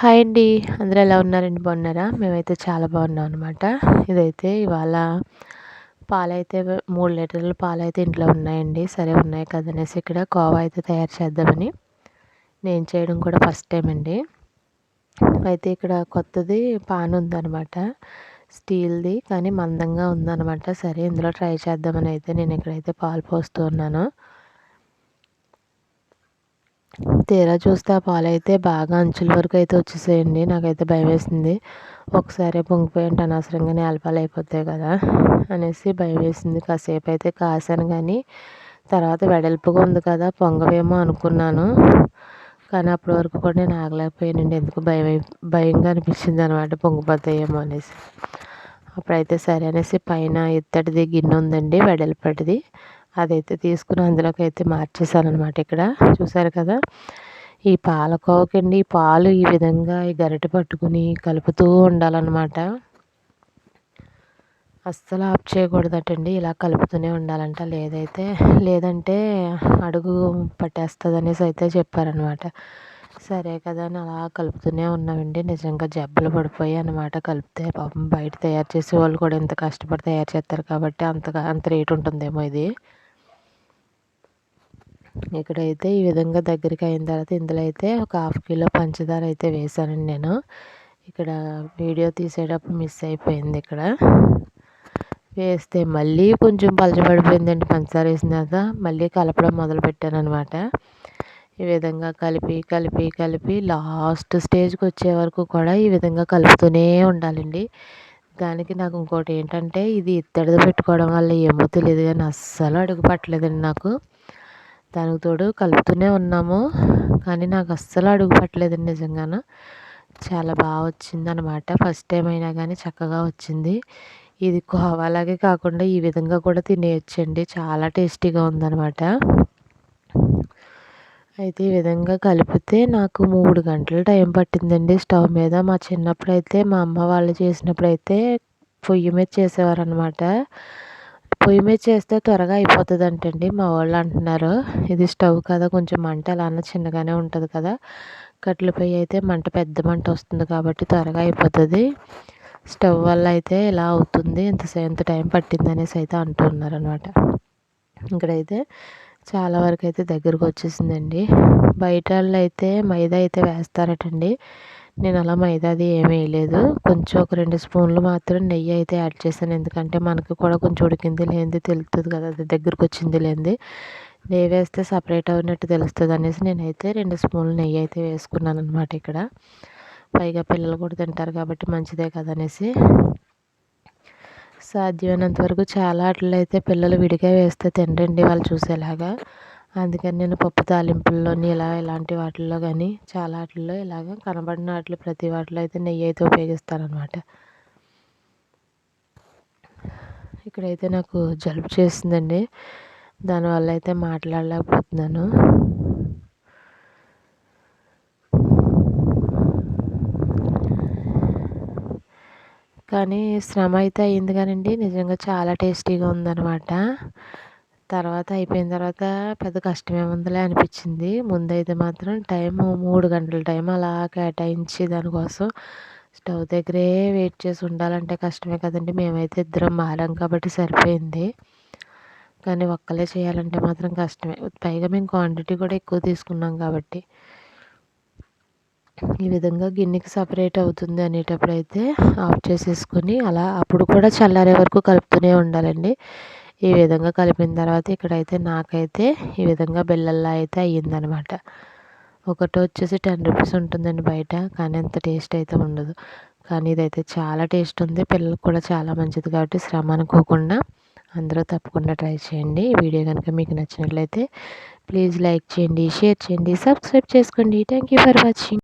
Hi అండి. అందరూ ఎలా ఉన్నారండి? బాగున్నారా? మేమైతే చాలా బాగున్నాం అనమాట ఇదైతే ఇవాళ పాలైతే మూడు లీటర్ల పాలు అయితే ఇంట్లో ఉన్నాయండి. సరే ఉన్నాయి కదనేసి ఇక్కడ కోవా అయితే తయారు చేద్దామని నేను చేయడం కూడా ఫస్ట్ టైం అండి. అయితే ఇక్కడ కొత్తది పాన్ ఉందనమాట స్టీల్ది కానీ మందంగా ఉందనమాట సరే ఇందులో ట్రై చేద్దామని అయితే నేను ఇక్కడైతే పాలు పోస్తూ ఉన్నాను. తీరా చూస్తే ఆ పాలు అయితే బాగా అంచుల వరకు అయితే వచ్చేసాయండి. నాకైతే భయం వేసింది ఒకసారి పొంగిపోయింటే అనవసరంగా నేలపాలు అయిపోతాయి కదా అనేసి భయం వేసింది కాసేపు అయితే కాసాను కానీ తర్వాత వెడల్పుగా ఉంది కదా పొంగవేమో అనుకున్నాను. కానీ అప్పటి వరకు కూడా నేను ఆగలేకపోయానండి. ఎందుకు భయం భయంగా అనిపించింది అనమాట పొంగిపోతాయేమో అనేసి. అప్పుడైతే సరే అనేసి పైన ఇత్తడిది గిన్నె ఉందండి వెడల్పటిది. అదైతే తీసుకుని అందులోకి అయితే మార్చేసాను అనమాట ఇక్కడ. చూసారు కదా? ఈ పాలకోవకండి పాలు ఈ విధంగా ఈ గరిటె పట్టుకుని కలుపుతూ ఉండాలన్నమాట. అస్సలు ఆఫ్ చేయకూడదటండి ఇలా కలుపుతూనే ఉండాలంట. లేదైతే లేదంటే అడుగు పట్టేస్తుంది అనేసి అయితే చెప్పారనమాట సరే కదా అని అలా కలుపుతూనే ఉన్నామండి. నిజంగా జబ్బలు పడిపోయి అనమాట కలిపితే. పాపం బయట తయారు చేసే వాళ్ళు కూడా ఎంత కష్టపడి తయారు చేస్తారు కాబట్టి అంతగా అంత రేటు ఉంటుందేమో ఇది. ఇక్కడైతే ఈ విధంగా దగ్గరికి అయిన తర్వాత ఇందులో అయితే ఒక హాఫ్ కిలో పంచదార అయితే వేసానండి నేను. ఇక్కడ వీడియో తీసేటప్పుడు మిస్ అయిపోయింది ఇక్కడ. వేస్తే మళ్ళీ కొంచెం పలచబడిపోయిందండి పంచదార వేసిన తర్వాత. మళ్ళీ కలపడం మొదలుపెట్టాను అనమాట ఈ విధంగా కలిపి కలిపి కలిపి లాస్ట్ స్టేజ్కి వచ్చే వరకు కూడా ఈ విధంగా కలుపుతూనే ఉండాలండి. దానికి నాకు ఇంకోటి ఏంటంటే ఇది ఇత్తడిది పెట్టుకోవడం వల్ల ఏమో తెలియదు కానీ అస్సలు అడుగు పట్టలేదండి నాకు. దానికి తోడు కలుపుతూనే ఉన్నాము. కానీ నాకు అస్సలు అడుగు పట్టలేదండి నిజంగాను. చాలా బాగా వచ్చింది అనమాట ఫస్ట్ టైం అయినా కానీ చక్కగా వచ్చింది. ఇది కోవాలాగే కాకుండా ఈ విధంగా కూడా తినేయచ్చండి. చాలా టేస్టీగా ఉందనమాట. అయితే ఈ విధంగా కలిపితే నాకు మూడు గంటలు టైం పట్టిందండి స్టవ్ మీద. మా చిన్నప్పుడు అయితే మా అమ్మ వాళ్ళు చేసినప్పుడు అయితే పొయ్యి మీద చేసేవారు అనమాట పొయ్యి మీద చేస్తే త్వరగా అయిపోతుంది అంటండి మా వాళ్ళు అంటున్నారు. ఇది స్టవ్ కదా కొంచెం మంట ఎలా చిన్నగానే ఉంటుంది కదా. కట్టెల పొయ్యి అయితే మంట పెద్ద మంట వస్తుంది కాబట్టి త్వరగా అయిపోతుంది. స్టవ్ వల్ల అయితే ఇలా అవుతుంది ఇంత ఎంత టైం పట్టింది అనేసి అయితే అంటున్నారు అనమాట ఇక్కడైతే చాలా వరకు అయితే దగ్గరకు వచ్చేసిందండి. బయట వాళ్ళు అయితే మైదా అయితే వేస్తారటండి. నేను అలా మైదాది ఏమీ వేయలేదు. కొంచెం ఒక రెండు స్పూన్లు మాత్రం నెయ్యి అయితే యాడ్ చేశాను. ఎందుకంటే మనకి కూడా కొంచెం ఉడికింది లేనిది తెలుస్తుంది కదా అది దగ్గరకు వచ్చింది లేనిది. నెయ్యి వేస్తే సపరేట్ అయినట్టు తెలుస్తుంది అనేసి నేనైతే రెండు స్పూన్లు నెయ్యి అయితే వేసుకున్నాను అనమాట ఇక్కడ. పైగా పిల్లలు కూడా తింటారు కాబట్టి మంచిదే కదా అనేసి. సాధ్యమైనంత వరకు చాలా అట్లయితే అయితే పిల్లలు విడిగా వేస్తే తినరండి వాళ్ళు చూసేలాగా. అందుకని నేను పప్పు తాలింపుల్లోని ఇలా ఇలాంటి వాటిల్లో కానీ చాలా వాటిల్లో ఇలాగ కనబడిన వాటిలో ప్రతి వాటిలో అయితే నెయ్యి అయితే ఉపయోగిస్తాను అనమాట ఇక్కడైతే నాకు జలుబు చేసిందండి దానివల్ల అయితే మాట్లాడలేకపోతున్నాను. కానీ శ్రమ అయితే అయింది కానండి. నిజంగా చాలా టేస్టీగా ఉందన్నమాట. తర్వాత అయిపోయిన తర్వాత పెద్ద కష్టమేముందిలే అనిపించింది ముందైతే మాత్రం టైము మూడు గంటల టైం అలా కేటాయించి దానికోసం స్టవ్ దగ్గరే వెయిట్ చేసి ఉండాలంటే కష్టమే కదండి. మేమైతే ఇద్దరం మారాం కాబట్టి సరిపోయింది. కానీ ఒక్కలే చేయాలంటే మాత్రం కష్టమే. పైగా మేము క్వాంటిటీ కూడా ఎక్కువ తీసుకున్నాం కాబట్టి. ఈ విధంగా గిన్నెకి సపరేట్ అవుతుంది అనేటప్పుడు అయితే ఆఫ్ చేసేసుకొని అలా అప్పుడు కూడా చల్లారే వరకు కలుపుతూనే ఉండాలండి. ఈ విధంగా కలిపిన తర్వాత ఇక్కడైతే నాకైతే ఈ విధంగా బిల్లల్లా అయితే అయ్యిందనమాట. ఒకటి వచ్చేసి టెన్ రూపీస్ ఉంటుందండి బయట కానీ అంత టేస్ట్ అయితే ఉండదు. కానీ ఇదైతే చాలా టేస్ట్ ఉంది. పిల్లలకు కూడా చాలా మంచిది కాబట్టి శ్రమ అనుకోకుండా అందరూ తప్పకుండా ట్రై చేయండి. ఈ వీడియో కనుక మీకు నచ్చినట్లయితే ప్లీజ్ లైక్ చేయండి షేర్ చేయండి సబ్స్క్రైబ్ చేసుకోండి. Thank you for watching.